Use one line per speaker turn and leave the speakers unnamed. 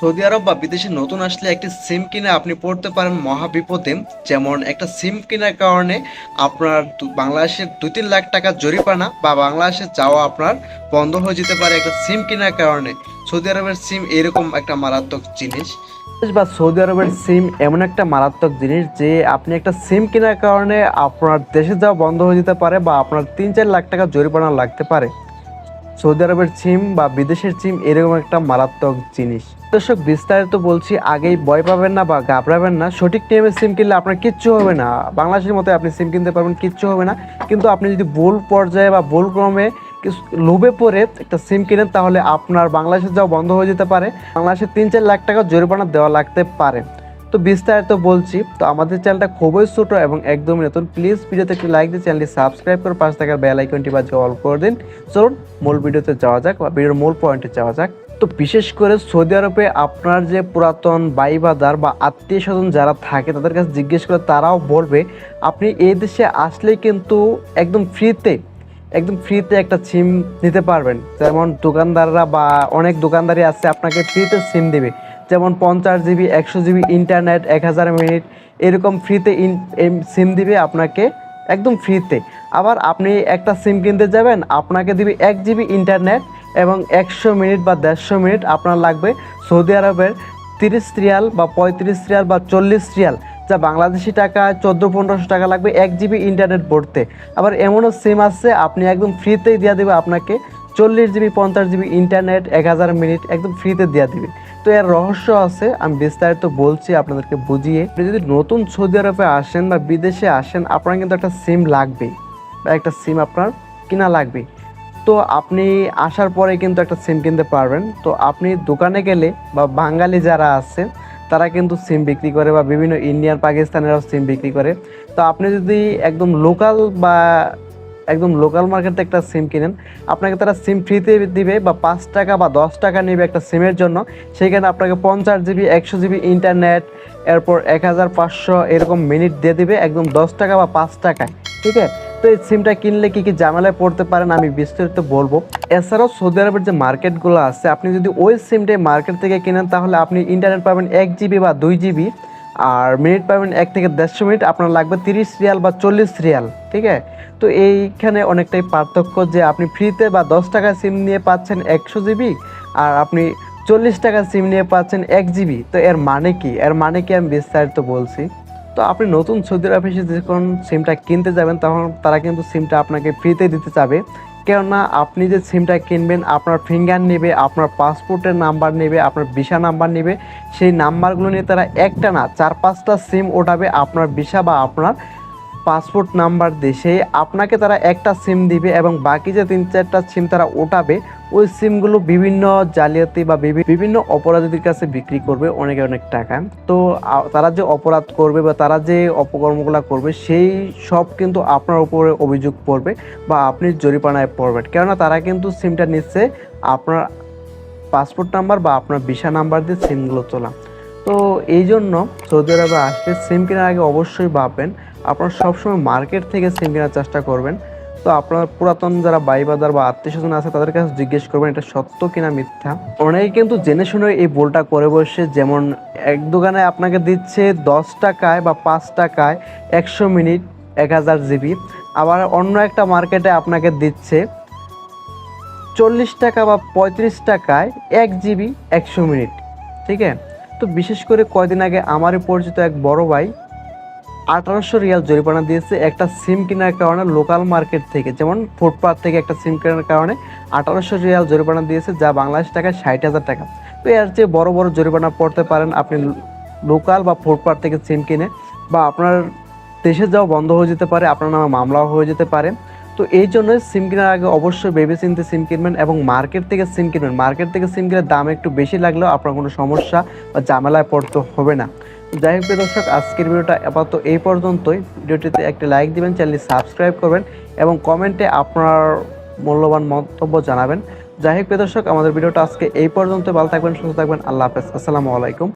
Saudi আরব বা বিদেশে নতুন আসলে একটি সিম কিনে আপনি পড়তে পারেন মহা বিপদে। যেমন একটা সিম কেনার কারণে আপনার বাংলাদেশের দুই তিন লাখ টাকা জরিপানা বা বাংলাদেশে যাওয়া আপনার বন্ধ হয়ে যেতে পারে একটা সিম কেনার কারণে। সৌদি আরবের সিম এরকম একটা মারাত্মক জিনিস। বা সৌদি আরবের সিম এমন একটা মারাত্মক জিনিস যে আপনি একটা সিম কেনার কারণে আপনার দেশে যাওয়া বন্ধ হয়ে যেতে পারে বা আপনার তিন চার লাখ টাকা জরিমানা লাগতে পারে। সৌদি আরবের সিম বা বিদেশের সিম এরকম একটা মারাত্মক জিনিস। দর্শক, বিস্তারিত বলছি, আগেই ভয় পাবেন না বা ঘাবড়াবেন না। সঠিক টাইমে সিম কিনলে আপনার কিচ্ছু হবে না। বাংলাদেশের মতো আপনি সিম কিনতে পারবেন, কিচ্ছু হবে না। কিন্তু আপনি যদি ভুল পর্যায়ে বা ভুল ক্রমে লোভে পড়ে একটা সিম কিনেন, তাহলে আপনার বাংলাদেশে যাওয়া বন্ধ হয়ে যেতে পারে। বাংলাদেশে তিন চার লাখ টাকা জরিমানা দেওয়া লাগতে পারে। তো বিস্তারিত বলছি, তো আমাদের চ্যানেলটা খুবই ছোট এবং একদমই নতুন। প্লিজ ভিডিওতে একটি লাইক দিয়ে চ্যানেলটি সাবস্ক্রাইব করে পাশে থাকার বেল আইকনটি বাজে অল করে দিন। চলুন, মূল ভিডিওতে যাওয়া যাক বা ভিডিওর মূল পয়েন্টে যাওয়া যাক। তো বিশেষ করে সৌদি আরবে আপনার যে পুরাতন বাই বাদার বা আত্মীয় স্বজন যারা থাকে, তাদের কাছে জিজ্ঞেস করে তারাও বলবে, আপনি এই দেশে আসলে কিন্তু একদম ফ্রিতে একদম ফ্রিতে একটা সিম নিতে পারবেন। যেমন দোকানদাররা বা অনেক দোকানদারই আছে, আপনাকে ফ্রিতে সিম দিবে। যেমন পঞ্চাশ জিবি একশো জিবি ইন্টারনেট এক হাজার মিনিট এরকম ফ্রিতে ইন সিম দিবে আপনাকে একদম ফ্রিতে আবার আপনি একটা সিম কিনতে যাবেন, আপনাকে দিবে এক জিবি ইন্টারনেট এবং একশো মিনিট বা দেড়শো মিনিট আপনার লাগবে সৌদি আরবের তিরিশ রিয়াল বা পঁয়ত্রিশ রিয়াল বা চল্লিশ রিয়াল, যা বাংলাদেশি টাকা চোদ্দ পনেরোশো টাকা লাগবে এক জিবি ইন্টারনেট ভরতে। আবার এমনও সিম আছে, আপনি একদম ফ্রিতেই দিয়ে দেবে আপনাকে চল্লিশ জিবি, পঞ্চাশ জিবি ইন্টারনেট এক হাজার মিনিট একদম ফ্রিতে দেওয়া দিবে। তো এর রহস্য আছে, আমি বিস্তারিত বলছি আপনাদেরকে বুঝিয়ে। আপনি যদি নতুন সৌদি আরবে আসেন বা বিদেশে আসেন, আপনার কিন্তু একটা সিম লাগবেই। বা একটা সিম আপনার কিনা লাগবে তো আপনি আসার পরে কিন্তু একটা সিম কিনতে পারবেন। তো আপনি দোকানে গেলে বা বাঙালি যারা আছে, তারা কিন্তু সিম বিক্রি করে বা বিভিন্ন ইন্ডিয়ান, পাকিস্তানেরাও সিম বিক্রি করে। তো আপনি যদি একদম লোকাল বা একদম লোকাল মার্কেটে একটা সিম কিনেন, আপনাকে তারা সিম ফ্রিতে দিবে বা পাঁচ টাকা বা দশ টাকা নেবে একটা সিমের জন্য। সেইখানে আপনাকে পঞ্চাশ জিবি, একশো জিবি ইন্টারনেট, এরপর এক হাজার পাঁচশো এরকম মিনিট দিয়ে দিবে একদম দশ টাকা বা পাঁচ টাকায়, ঠিক আছে? তো এই সিমটা কিনলে কি কি ঝামেলায় পড়তে পারেন আমি বিস্তারিত বলব। এছাড়াও সৌদি আরবের যে মার্কেটগুলো আছে, আপনি যদি ওই সিমটাই মার্কেট থেকে কেনেন, তাহলে আপনি ইন্টারনেট পাবেন এক জিবি বা দুই জিবি আর মিনিট পাবেন এক থেকে দেড়শো মিনিট আপনার লাগবে তিরিশ রিয়াল বা চল্লিশ রিয়াল, ঠিক আছে? তো এইখানে অনেকটাই পার্থক্য যে আপনি ফ্রিতে বা দশ টাকা সিম নিয়ে পাচ্ছেন একশো জিবি আর আপনি চল্লিশ টাকা সিম নিয়ে পাচ্ছেন এক জিবি তো এর মানে কি? এর মানে কি আমি বিস্তারিত বলছি? তো আপনি নতুন সৌদি অফিসে যখন সিমটা কিনতে যাবেন, তখন তারা কিন্তু সিমটা আপনাকে ফ্রিতে দিতে চাবে। কেননা আপনি যে সিমটা কিনবেন, আপনার ফিঙ্গার নেবে, আপনার পাসপোর্টের নাম্বার নেবে, আপনার ভিসা নাম্বার নেবে, সেই নাম্বারগুলো নিয়ে তারা একটা না, চার পাঁচটা সিম ওঠাবে আপনার ভিসা বা আপনার পাসপোর্ট নাম্বার সেই আপনাকে তারা একটা সিম দিবে এবং বাকি যে তিন চারটা সিম তারা ওঠাবে ওই সিমগুলো বিভিন্ন জালিয়াতি বা বিভিন্ন অপরাধীদের কাছে বিক্রি করবে অনেক অনেক টাকা। তো তারা যে অপরাধ করবে বা তারা যে অপকর্মগুলো করবে, সেই সব কিন্তু আপনার উপরে অভিযোগ পড়বে বা আপনি জরিমানায় পড়বেন। কেননা তারা কিন্তু সিমটা নিচ্ছে, আপনার পাসপোর্ট নাম্বার বা আপনার ভিসা নাম্বার দিয়ে সিমগুলো তোলা। তো এই জন্য সৌদি আরবে আসলে সিম কেনার আগে অবশ্যই ভাববেন, আপনারা সবসময় মার্কেট থেকে সিম কেনার চেষ্টা করবেন। তো আপনার পুরাতন যারা বাই বাজার বা আত্মীয় স্বজন আছে, তাদের কাছে জিজ্ঞেস করবেন, এটা সত্য কিনা মিথ্যা? অনেকে কিন্তু জেনে শুনে এই ভুলটা করে বসে, যেমন এক দোকানে আপনাকে দিচ্ছে দশ টাকায় বা পাঁচ টাকায় একশো মিনিট, এক হাজার জিবি। আবার অন্য একটা মার্কেটে আপনাকে দিচ্ছে চল্লিশ টাকা বা পঁয়ত্রিশ টাকায় এক জিবি, একশো মিনিট। ঠিক আছে? তো বিশেষ করে কয়দিন আগে আমারই পরিচিত এক বড় ভাই আঠারোশো রিয়াল জরিমানা দিয়েছে একটা সিম কেনার কারণে লোকাল মার্কেট থেকে, যেমন ফুটপাথ থেকে একটা সিম কেনার কারণে আঠারোশো রিয়াল জরিমানা দিয়েছে, যা বাংলাদেশ টাকায় ষাট হাজার টাকা। তো এর চেয়ে বড় বড় জরিমানা পড়তে পারেন আপনি লোকাল বা ফুটপাথ থেকে সিম কিনে, বা আপনার দেশে যাওয়া বন্ধ হয়ে যেতে পারে, আপনার নামে মামলাও হয়ে যেতে পারে। তো এই জন্য সিম কেনার আগে অবশ্যই ভেবে সিম কিনবেন এবং মার্কেট থেকে সিম কিনবেন। মার্কেট থেকে সিম কিনে দাম একটু বেশি লাগলেও আপনার কোনো সমস্যা বা ঝামেলায় পড়তে হবে না। যাই হোক দর্শক, আজকের ভিডিওটা আপাতত এই পর্যন্তই। ভিডিওটিতে একটি লাইক দিবেন চ্যানেলটি সাবস্ক্রাইব করবেন এবং কমেন্টে আপনার মূল্যবান মন্তব্য জানাবেন। যাই হোক দর্শক, আমাদের ভিডিওটা আজকে এই পর্যন্ত ভালো থাকবেন, সুস্থ থাকবেন। আল্লাহ হাফেজ। আসসালামু আলাইকুম।